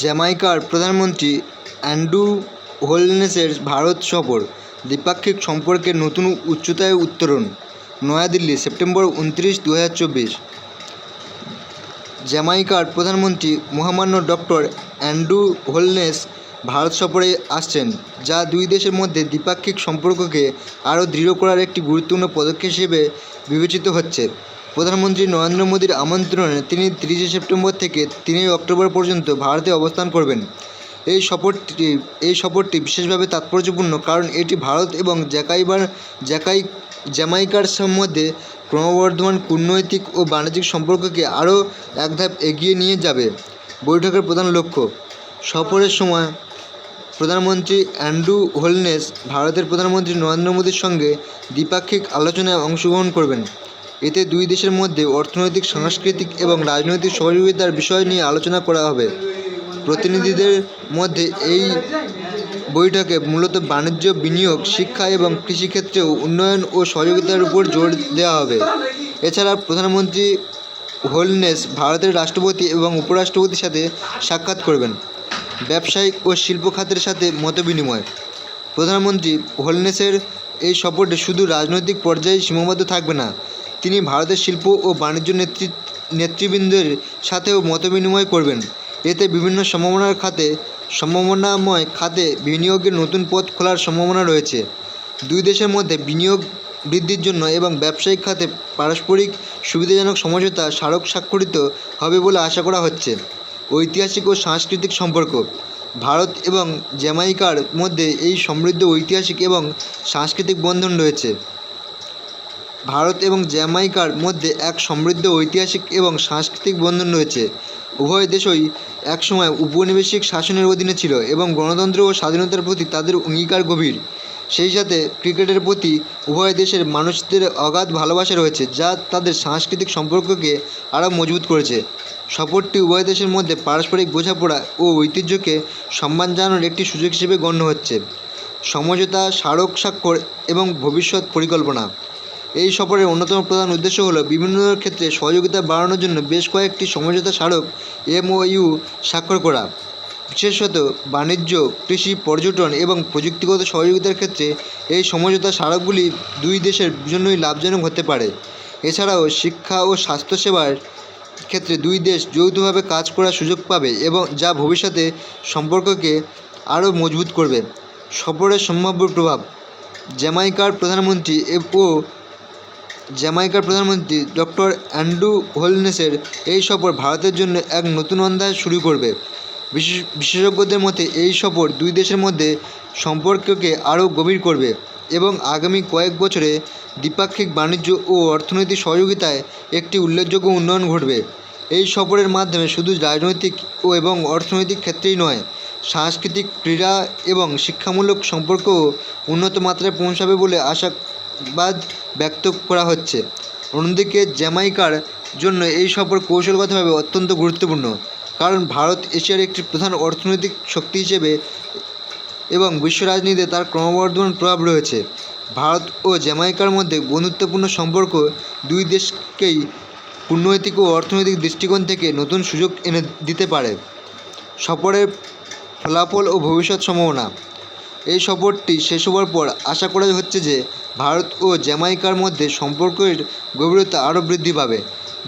জ্যামাইকার প্রধানমন্ত্রী অ্যান্ড্রু হোলনেসের ভারত সফর, দ্বিপাক্ষিক সম্পর্কের নতুন উচ্চতায় উত্তরণ, নয়াদিল্লি, সেপ্টেম্বর উনত্রিশ দু হাজার চব্বিশ। জ্যামাইকার প্রধানমন্ত্রী মহামান্য ডক্টর অ্যান্ড্রু হোলনেস ভারত সফরে আসছেন, যা দুই দেশের মধ্যে দ্বিপাক্ষিক সম্পর্ককে আরও দৃঢ় করার একটি গুরুত্বপূর্ণ পদক্ষেপ হিসেবে বিবেচিত হচ্ছে। প্রধানমন্ত্রী নরেন্দ্র মোদীর আমন্ত্রণে তিনি তিরিশে সেপ্টেম্বর থেকে তিনই অক্টোবর পর্যন্ত ভারতে অবস্থান করবেন। এই সফরটি এই সফরটি বিশেষভাবে তাৎপর্যপূর্ণ কারণ এটি ভারত এবং জ্যাকাইবার, জ্যাকাই, জ্যামাইকার মধ্যে ক্রমবর্ধমান কূটনৈতিক ও বাণিজ্যিক সম্পর্ককে আরও এক ধাপ এগিয়ে নিয়ে যাবে, বৈঠকের প্রধান লক্ষ্য। সফরের সময় প্রধানমন্ত্রী অ্যান্ড্রু হোলনেস ভারতের প্রধানমন্ত্রী নরেন্দ্র মোদীর সঙ্গে দ্বিপাক্ষিক আলোচনায় অংশগ্রহণ করবেন। এতে দুই দেশের মধ্যে অর্থনৈতিক, সাংস্কৃতিক এবং রাজনৈতিক সহযোগিতার বিষয় নিয়ে আলোচনা করা হবে। প্রতিনিধিদের মধ্যে এই বৈঠকে মূলত বাণিজ্য, বিনিয়োগ, শিক্ষা এবং কৃষিক্ষেত্রেও উন্নয়ন ও সহযোগিতার উপর জোর দেওয়া হবে। এছাড়া প্রধানমন্ত্রী হোলনেস ভারতের রাষ্ট্রপতি এবং উপরাষ্ট্রপতির সাথে সাক্ষাৎ করবেন। ব্যবসায়িক ও শিল্প খাতের সাথে মতবিনিময়। প্রধানমন্ত্রী হোলনেসের এই সফরটি শুধু রাজনৈতিক পর্যায়ে সীমাবদ্ধ থাকবে না, তিনি ভারতের শিল্প ও বাণিজ্য নেতৃ, নেতৃবৃন্দের সাথেও মতবিনিময় করবেন। এতে বিভিন্ন সম্ভাবনার খাতে, সম্ভাবনাময় খাতে বিনিয়োগের নতুন পথ খোলার সম্ভাবনা রয়েছে। দুই দেশের মধ্যে বিনিয়োগ বৃদ্ধির জন্য এবং ব্যবসায়িক খাতে পারস্পরিক সুবিধাজনক সমঝোতা স্মারক স্বাক্ষরিত হবে বলে আশা করা হচ্ছে। ঐতিহাসিক ও সাংস্কৃতিক সম্পর্ক। ভারত এবং জ্যামাইকার মধ্যে এই সমৃদ্ধ ঐতিহাসিক এবং সাংস্কৃতিক বন্ধন রয়েছে। ভারত এবং জ্যামাইকার মধ্যে এক সমৃদ্ধ ঐতিহাসিক এবং সাংস্কৃতিক বন্ধন রয়েছে। উভয় দেশই একসময় উপনিবেশিক শাসনের অধীনে ছিল এবং গণতন্ত্র ও স্বাধীনতার প্রতি তাদের অঙ্গীকার গভীর। সেই সাথে ক্রিকেটের প্রতি উভয় দেশের মানুষদের অগাধ ভালোবাসা রয়েছে, যা তাদের সাংস্কৃতিক সম্পর্ককে আরও মজবুত করেছে। সফরটি উভয় দেশের মধ্যে পারস্পরিক বোঝাপড়া ও ঐতিহ্যকে সম্মান জানানোর একটি সুযোগ হিসেবে গণ্য হচ্ছে। সমঝোতা, স্মারক স্বাক্ষর এবং ভবিষ্যৎ পরিকল্পনা। এই সফরের অন্যতম প্রধান উদ্দেশ্য হলো বিভিন্ন ক্ষেত্রে সহযোগিতা বাড়ানোর জন্য বেশ কয়েকটি সমঝোতা স্মারক এমওইউ স্বাক্ষর করা। বিশেষত বাণিজ্য, কৃষি, পর্যটন এবং প্রযুক্তিগত সহযোগিতার ক্ষেত্রে এই সমঝোতা স্মারকগুলি দুই দেশের জন্যই লাভজনক হতে পারে। এছাড়াও শিক্ষা ও স্বাস্থ্যসেবার ক্ষেত্রে দুই দেশ যৌথভাবে কাজ করার সুযোগ পাবে এবং যা ভবিষ্যতে সম্পর্ককে আরও মজবুত করবে। সফরের সম্ভাব্য প্রভাব, জ্যামাইকার প্রধানমন্ত্রী ও জ্যামাইকার প্রধানমন্ত্রী ডক্টর অ্যান্ড্রু হোলনেসের এই সফর ভারতের জন্য এক নতুন অধ্যায় শুরু করবে। বিশেষ বিশেষজ্ঞদের মতে, এই সফর দুই দেশের মধ্যে সম্পর্ককে আরও গভীর করবে এবং আগামী কয়েক বছরে দ্বিপাক্ষিক বাণিজ্য ও অর্থনৈতিক সহযোগিতায় একটি উল্লেখযোগ্য উন্নয়ন ঘটবে। এই সফরের মাধ্যমে শুধু রাজনৈতিক ও এবং অর্থনৈতিক ক্ষেত্রেই নয়, সাংস্কৃতিক ক্রীড়া এবং শিক্ষামূলক সম্পর্কও উন্নত মাত্রায় পৌঁছাবে বলে আশাবাদ ব্যক্ত করা হচ্ছে। অন্যদিকে, জ্যামাইকার জন্য এই সফর কৌশলগতভাবে অত্যন্ত গুরুত্বপূর্ণ। কারণ ভারত এশিয়ার একটি প্রধান অর্থনৈতিক শক্তি হিসেবে এবং বিশ্ব রাজনীতিতে তার ক্রমবর্ধমান প্রভাব রয়েছে। ভারত ও জ্যামাইকার মধ্যে বন্ধুত্বপূর্ণ সম্পর্ক দুই দেশকেই কূটনৈতিক ও অর্থনৈতিক দৃষ্টিকোণ থেকে নতুন সুযোগ এনে দিতে পারে। সফরের ফলাফল ও ভবিষ্যৎ সম্ভাবনা। এই সফরটি শেষ হওয়ার পর আশা করা হচ্ছে যে ভারত ও জ্যামাইকার মধ্যে সম্পর্কের গভীরতা আরও বৃদ্ধি পাবে।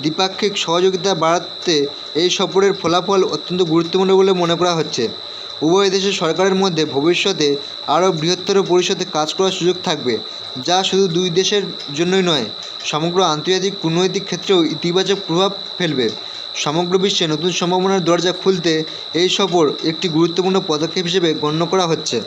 দ্বিপাক্ষিক সহযোগিতা বাড়াতে এই সফরের ফলাফল অত্যন্ত গুরুত্বপূর্ণ বলে মনে করা হচ্ছে। উভয় দেশের সরকারের মধ্যে ভবিষ্যতে আরও বৃহত্তর পরিষদে কাজ করার সুযোগ থাকবে, যা শুধু দুই দেশের জন্যই নয়, সমগ্র আন্তর্জাতিক কূটনৈতিক ক্ষেত্রেও ইতিবাচক প্রভাব ফেলবে। সমগ্র বিশ্বে নতুন সম্ভাবনার দরজা খুলতে এই সফর একটি গুরুত্বপূর্ণ পদক্ষেপ হিসেবে গণ্য করা হচ্ছে।